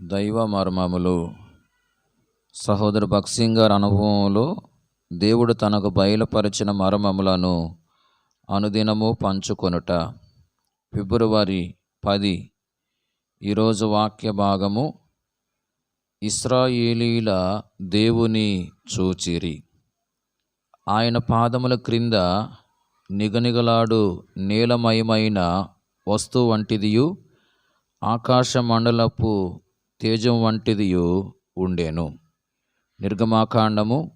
దైవ మర్మములు. సహోదరు భక్సింగ్ గారి అనుభవంలో దేవుడు తనకు బయలుపరిచిన మర్మములను అనుదినము పంచుకొనుట. ఫిబ్రవరి పది ఈరోజు వాక్య భాగము ఇస్రాయేలీల దేవుని చూచిరి. ఆయన పాదముల క్రింద నిగనిగలాడు నీలమయమైన వస్తువు వంటిదియు ఆకాశ మండలపు తేజం వంటిదియు ఉండెను. నిర్గమాకాండము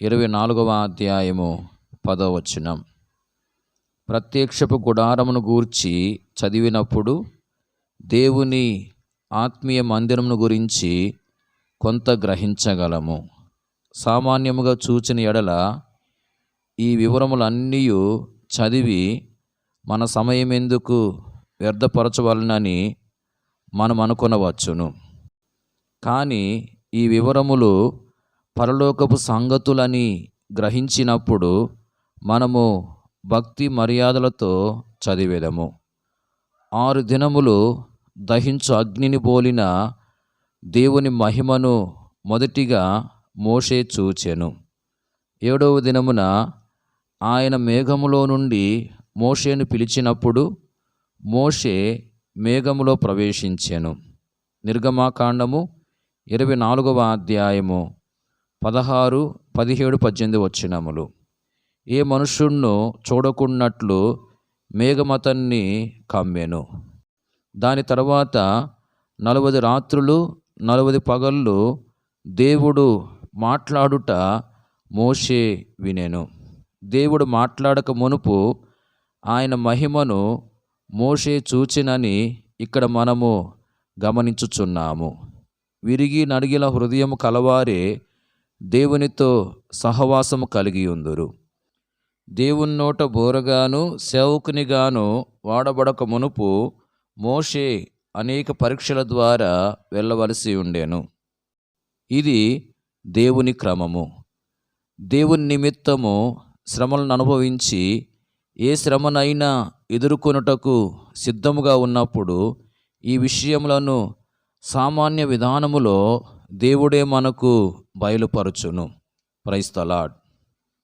ఇరవై నాలుగవ అధ్యాయము పదవచనం ప్రత్యక్షపు గుడారమును గూర్చి చదివినప్పుడు దేవుని ఆత్మీయ మందిరమును గురించి కొంత గ్రహించగలము. సామాన్యముగా చూచిన ఎడల ఈ వివరములన్నీ చదివి మన సమయం ఎందుకు వ్యర్థపరచవలనని మనం అనుకొనవచ్చును కానీ ఈ వివరములు పరలోకపు సంగతులని గ్రహించినప్పుడు మనము భక్తి మర్యాదలతో చదివేదము. ఆరు దినములు దహించు అగ్నిని పోలిన దేవుని మహిమను మొదటిగా మోషే చూచెను. ఏడవ దినమున ఆయన మేఘములో నుండి మోషేను పిలిచినప్పుడు మోషే మేఘములో ప్రవేశించెను. నిర్గమాకాండము ఇరవై నాలుగవ అధ్యాయము పదహారు పదిహేడు పద్దెనిమిది వచ్చినములు ఏ మనుష్యుణ్ణు చూడకున్నట్లు మేఘమతన్ని కమ్మెను. దాని తర్వాత నలభై రాత్రులు నలభై పగళ్ళు దేవుడు మాట్లాడుట మోషే వినెను. దేవుడు మాట్లాడక మునుపు ఆయన మహిమను మోషే చూచినని ఇక్కడ మనము గమనించుచున్నాము. విరిగి నడిగిన హృదయము కలవారే దేవునితో సహవాసము కలిగి ఉందురు. దేవుని నోట బోరగాను సేవకునిగాను వాడబడక మునుపు మోషే అనేక పరీక్షల ద్వారా వెళ్ళవలసి ఉండేను. ఇది దేవుని క్రమము. దేవుని నిమిత్తము శ్రమలను అనుభవించి ఏ శ్రమనైనా ఎదుర్కొనుటకు సిద్ధముగా ఉన్నప్పుడు ఈ విషయములను సామాన్య విధానములో దేవుడే మనకు బయలుపరచును. ప్రైస్తలాడ్